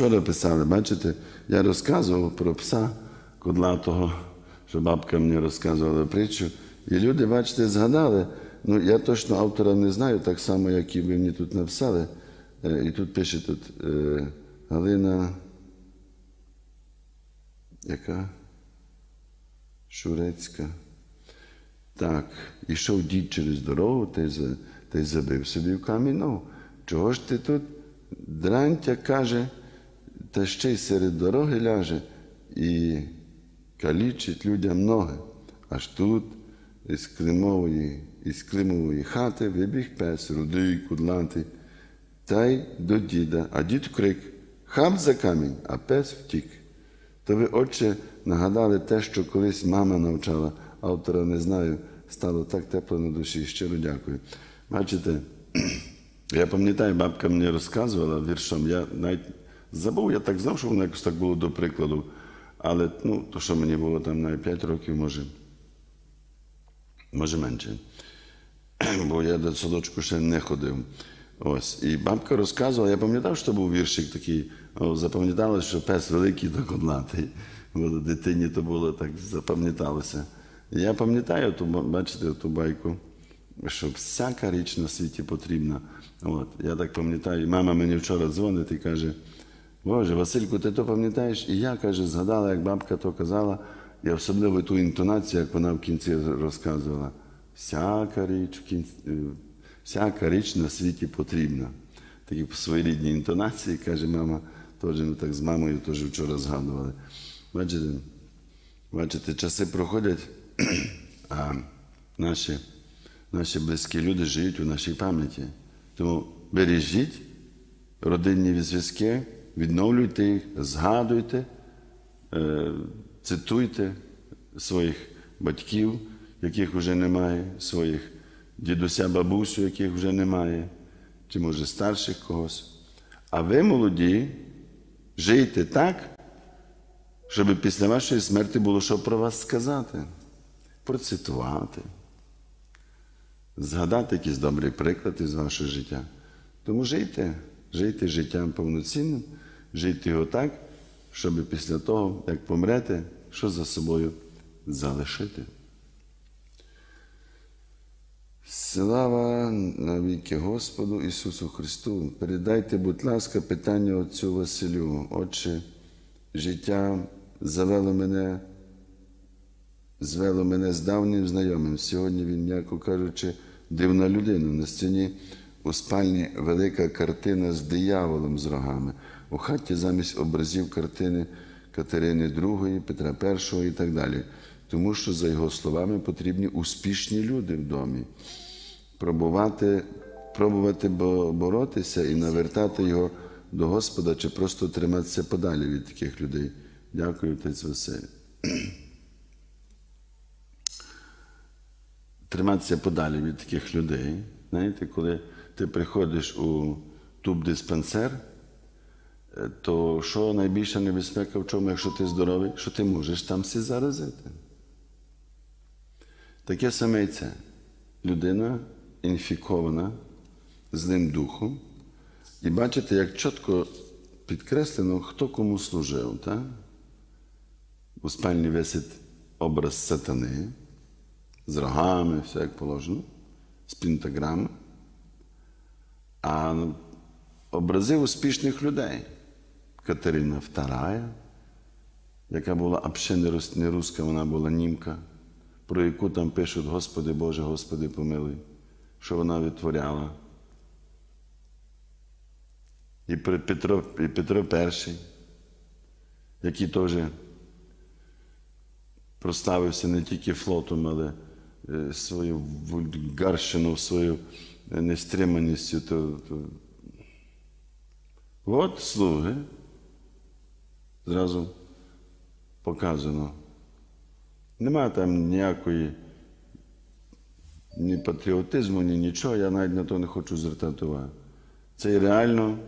Вчора писали, бачите, я розказував про пса кудлатого, що бабка мені розказувала притчу. І люди, бачите, згадали. Ну, я точно автора не знаю, так само, як і ви мені тут написали. Е, І тут пише тут е, Галина. Яка? Шурецька. Так, ішов дід через дорогу та й, та й забив собі в камінь. Ну, чого ж ти тут? Дрантя каже, та ще й серед дороги ляже і калічить людям ноги. Аж тут із Климової, із Климової хати вибіг пес, рудий, кудлатий, та й до діда. А дід крик хап за камінь, а пес втік. То ви, отче, нагадали те, що колись мама навчала, автора не знаю, стало так тепло на душі. Щиро дякую. Бачите, я пам'ятаю, бабка мені розказувала віршом, я навіть забув, я так знав, що воно якось так було до прикладу. Але ну, то, що мені було там навіть 5 років, може, може менше. Бо я до садочку ще не ходив. Ось. І бабка розказувала, я пам'ятав, що був віршик такий, запам'яталося, що пес великий та кодлатий. Дитині то було так запам'яталося. Я пам'ятаю, ту, бачите, ту байку, що всяка річ на світі потрібна. От. Я так пам'ятаю, мама мені вчора дзвонить і каже, Боже, Васильку, ти то пам'ятаєш? І я, каже, згадала, як бабка то казала, і особливо ту інтонацію, як вона в кінці розказувала. Всяка річ, е, всяка річ на світі потрібна. Такі своєрідні інтонації, каже мама, теж ми так з мамою теж вчора згадували. Бачите, бачите, часи проходять, а наші, наші близькі люди живуть у нашій пам'яті. Тому бережіть родинні зв'язки, відновлюйте їх, згадуйте, е, цитуйте своїх батьків, яких вже немає, своїх дідуся, бабусю, яких вже немає, чи може старших когось. А ви, молоді, жийте так, щоб після вашої смерті було що про вас сказати, процитувати, згадати якийсь добрий приклад із вашого життя. Тому жийте, жийте життям повноцінним, жийте його так, щоб після того, як помрете, що за собою залишити. Слава навіки Господу Ісусу Христу. Передайте, будь ласка, питання отцю Василю. Отче, життя завело мене, звело мене з давнім знайомим. Сьогодні він, м'яко кажучи, дивна людина. На стіні у спальні велика картина з дияволом з рогами. У хаті замість образів картини Катерини II, Петра І і так далі. Тому що, за його словами, потрібні успішні люди в домі. Пробувати, пробувати боротися і навертати його до Господа, чи просто триматися подалі від таких людей. Дякую, отець Василь. Триматися подалі від таких людей. Знаєте, коли ти приходиш у туб-диспансер, е, то що найбільша небезпека в чому, якщо ти здоровий, що ти можеш там всі заразити. Таке саме і це. Людина інфікована злим духом. І бачите, як чітко підкреслено, хто кому служив. Так? У спальні висить образ сатани з рогами, все як положено, з пентаграми. А образи успішних людей. Катерина II, яка була а не руска, вона була німка, про яку там пишуть Господи Боже, Господи помилуй, що вона витворяла. І Петро, і Петро І, який теж проставився не тільки флотом, але е, свою вульгарщину, свою е, нестриманістю. То, то... От слуги. Зразу показано. Нема там ніякої ні патріотизму, ні нічого, я навіть на то не хочу звертати увагу. Це і реально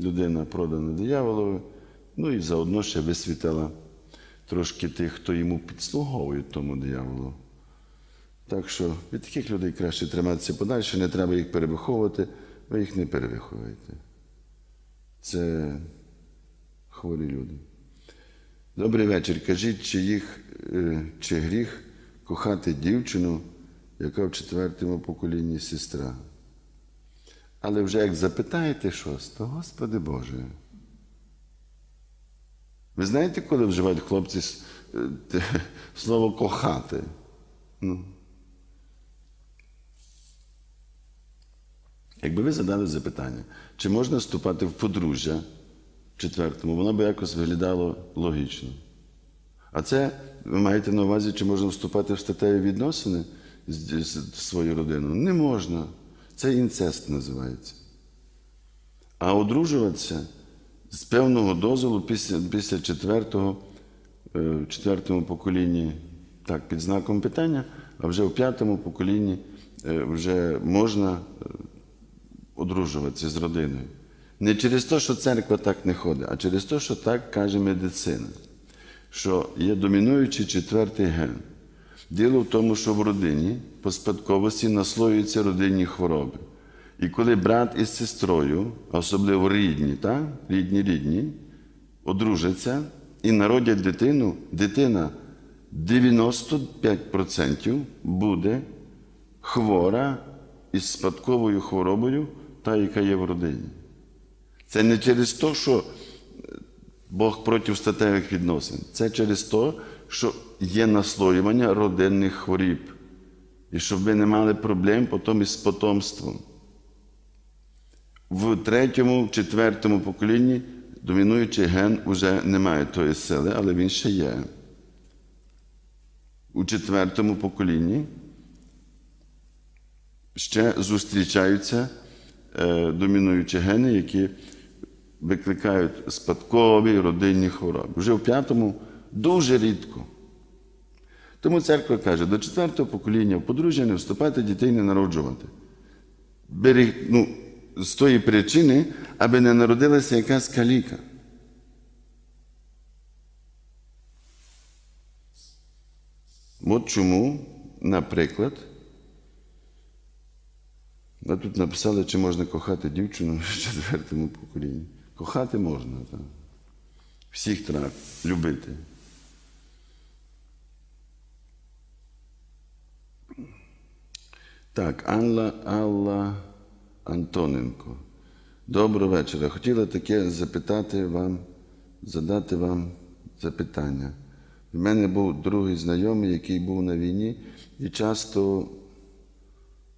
людина продана дияволові, ну і заодно ще висвітила трошки тих, хто йому підслуговує тому дияволу. Так що від таких людей краще триматися подальше, не треба їх перевиховувати, ви їх не перевиховуєте. Це хворі люди. Добрий вечір. Кажіть, чи, їх, е, чи гріх кохати дівчину, яка в четвертому поколінні сестра? Але вже як запитаєте щось, то Господи Боже. Ви знаєте, коли вживають хлопці е, слово кохати? Ну. Якби ви задали запитання, чи можна вступати в подружжя четвертому, воно би якось виглядало логічно. А це ви маєте на увазі, чи можна вступати в статеві відносини з, своєю родиною? Не можна. Це інцест називається. А одружуватися з певного дозволу після, після четвертого, е, в четвертому поколінні, так, під знаком питання, а вже в п'ятому поколінні е, вже можна е, одружуватися з родиною. Не через те, що церква так не ходить, а через те, що так каже медицина, що є домінуючий четвертий ген. Діло в тому, що в родині по спадковості наслоюються родинні хвороби. І коли брат із сестрою, особливо рідні, так? рідні рідні, одружаться і народять дитину, дитина 95% буде хвора із спадковою хворобою, та, яка є в родині. Це не через те, що Бог проти статевих відносин. Це через те, що є наслоювання родинних хворіб. І щоб ви не мали проблем потім із потомством. В третьому, четвертому поколінні домінуючий ген вже не має тої сили, але він ще є. У четвертому поколінні ще зустрічаються е, домінуючі гени, які викликають спадкові родинні хвороби. Вже в п'ятому дуже рідко. Тому церква каже, до четвертого покоління в подружжя не вступати, дітей не народжувати. Берег, ну, з тої причини, аби не народилася якась каліка. От чому, наприклад, тут написали, чи можна кохати дівчину в четвертому поколінні. Кохати можна, так. Всіх треба любити. Так, Алла, Алла Антоненко. Доброго вечора. Хотіла таке запитати вам, задати вам запитання. В мене був другий знайомий, який був на війні і часто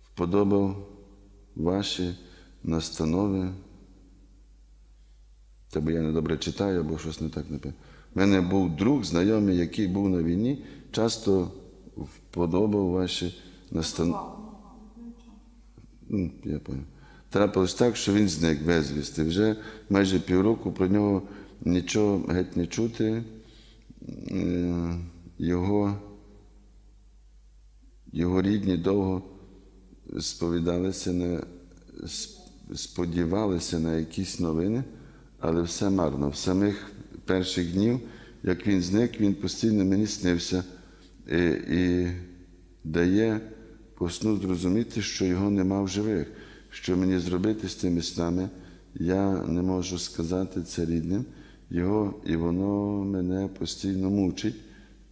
вподобав ваші настанови. Та бо я недобре читаю, або щось не так написано. У мене був друг, знайомий, який був на війні, часто вподобав ваші настанови. Я понял. Трапилось так, що він зник безвісти. Вже майже півроку про нього нічого геть не чути. Е, Його, його рідні довго сповідалися на, сподівалися на якісь новини, але все марно. В самих перших днів, як він зник, він постійно мені снився і, і дає по сну зрозуміти, що його нема в живих. Що мені зробити з тими снами, я не можу сказати це рідним. Його, і воно мене постійно мучить.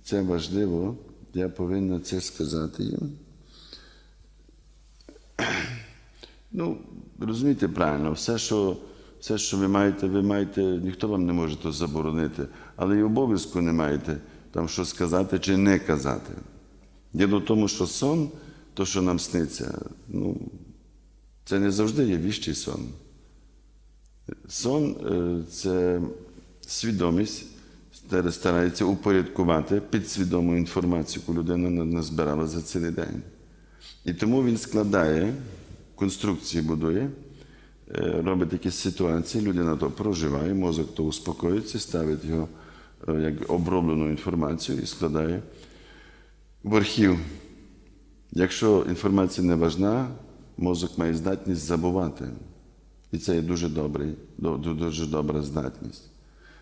Це важливо, я повинна це сказати їм. Ну, розумієте правильно, все, що, все, що ви маєте, ви маєте, ніхто вам не може то заборонити, але і обов'язку не маєте там що сказати чи не казати. Діло в тому, що сон, то, що нам сниться, ну, це не завжди є віщий сон. Сон е, це свідомість, старається упорядкувати підсвідому інформацію, яку людина на- назбирала за цілий день. І тому він складає, конструкції будує, робить якісь ситуації, людина то проживає, мозок то успокоїться, ставить його е, як оброблену інформацію і складає в архів. Якщо інформація не важна, мозок має здатність забувати. І це є дуже добрий, до- до- дуже добра здатність.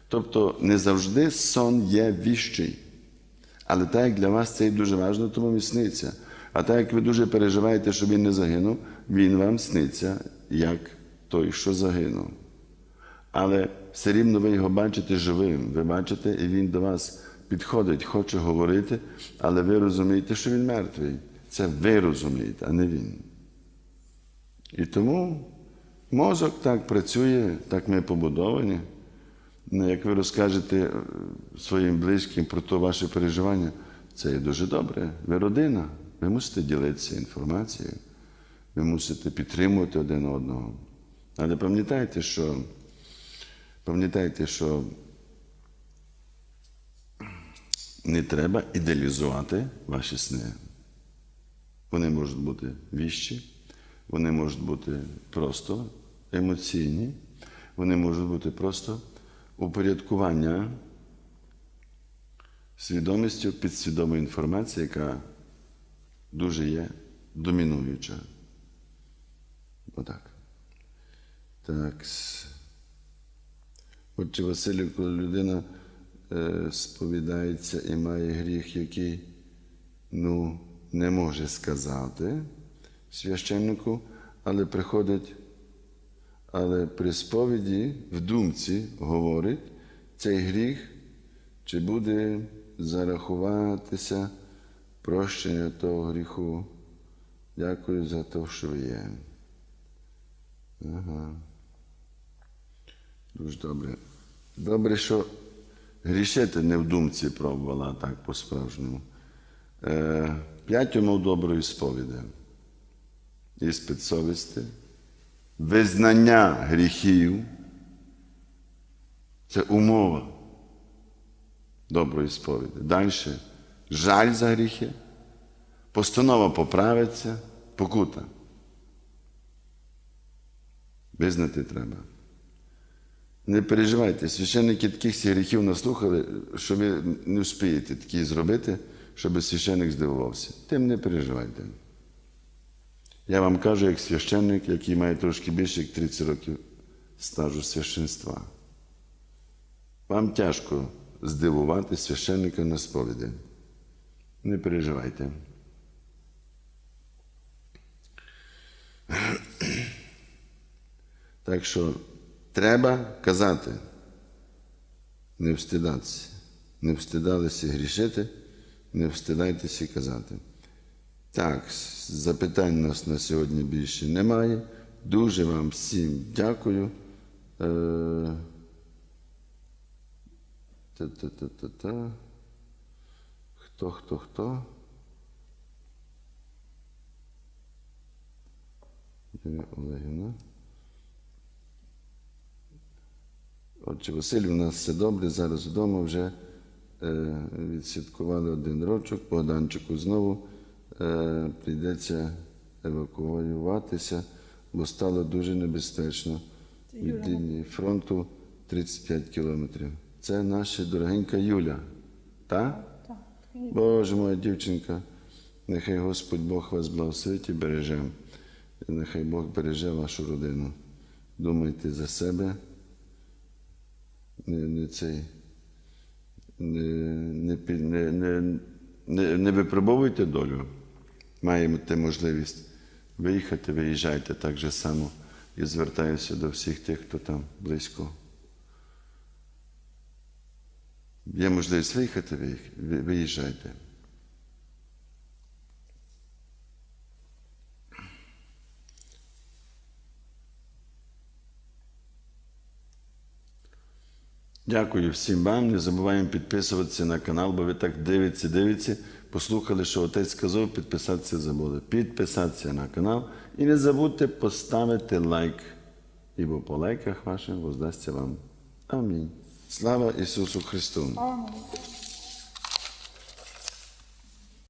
Тобто не завжди сон є віщий. Але так як для вас це є дуже важливо, тому він сниться. А так як ви дуже переживаєте, щоб він не загинув, він вам сниться як той, що загинув. Але все рівно ви його бачите живим. Ви бачите, і він до вас підходить, хоче говорити, але ви розумієте, що він мертвий. Це ви розумієте, а не він. І тому мозок так працює, так ми побудовані. Ну, Як ви розкажете е, своїм близьким про то ваше переживання, це є дуже добре. Ви родина, ви мусите ділитися інформацією, ви мусите підтримувати один одного. Але пам'ятайте, що пам'ятайте, що не треба ідеалізувати ваші сни. Вони можуть бути віщі, вони можуть бути просто емоційні, вони можуть бути просто упорядкування свідомістю підсвідомої інформації, яка дуже є домінуюча. Отак. Так. Отже, Василю, коли людина е, сповідається і має гріх, який ну, не може сказати священнику, але приходить, але при сповіді в думці говорить цей гріх, чи буде зарахуватися прощення того гріху. Дякую за те, що є. Ага. Дуже добре. Добре, що грішити не в думці пробувала так по-справжньому. Е, П'ять умов доброї сповіді. Іспит совісті, визнання гріхів. Це умова доброї сповіді. Далі жаль за гріхи, постанова поправиться, покута. Визнати треба. Не переживайте, священники таких всіх гріхів наслухали, що ви не вспієте такі зробити, щоб священник здивувався. Тим не переживайте. Я вам кажу, як священник, який має трошки більше як 30 років стажу священства. Вам тяжко здивувати священника на сповіді. Не переживайте. Так що треба казати, не встидатися. Не встидалися грішити, не встидайтеся казати. Так, запитань нас на сьогодні більше немає. Дуже вам всім дякую. Е, Та-та-та-та-та. Хто, хто, хто? Юлія Олегівна. Отже, Василь, у нас все добре. Зараз вдома вже е, відсвяткували один рочок. Богданчику знову е, прийдеться евакуюватися, бо стало дуже небезпечно. Від лінії фронту 35 кілометрів. Це наша дорогенька Юля. Так? Боже моя дівчинка, нехай Господь Бог вас благословить і береже. І нехай Бог береже вашу родину. Думайте за себе не, цей. Не, не, не, не, не, випробовуйте долю. Маєте можливість виїхати, виїжджайте так же само. І звертаюся до всіх тих, хто там близько. Є можливість виїхати, виїх- ви- виїжджайте. Дякую всім вам. Не забуваємо підписуватися на канал, бо ви так дивіться, дивіться. Послухали, що отець сказав, підписатися забули. Підписатися на канал і не забудьте поставити лайк, ібо по лайках вашим воздасться вам. Амінь. Слава Ісусу Христу! Амінь.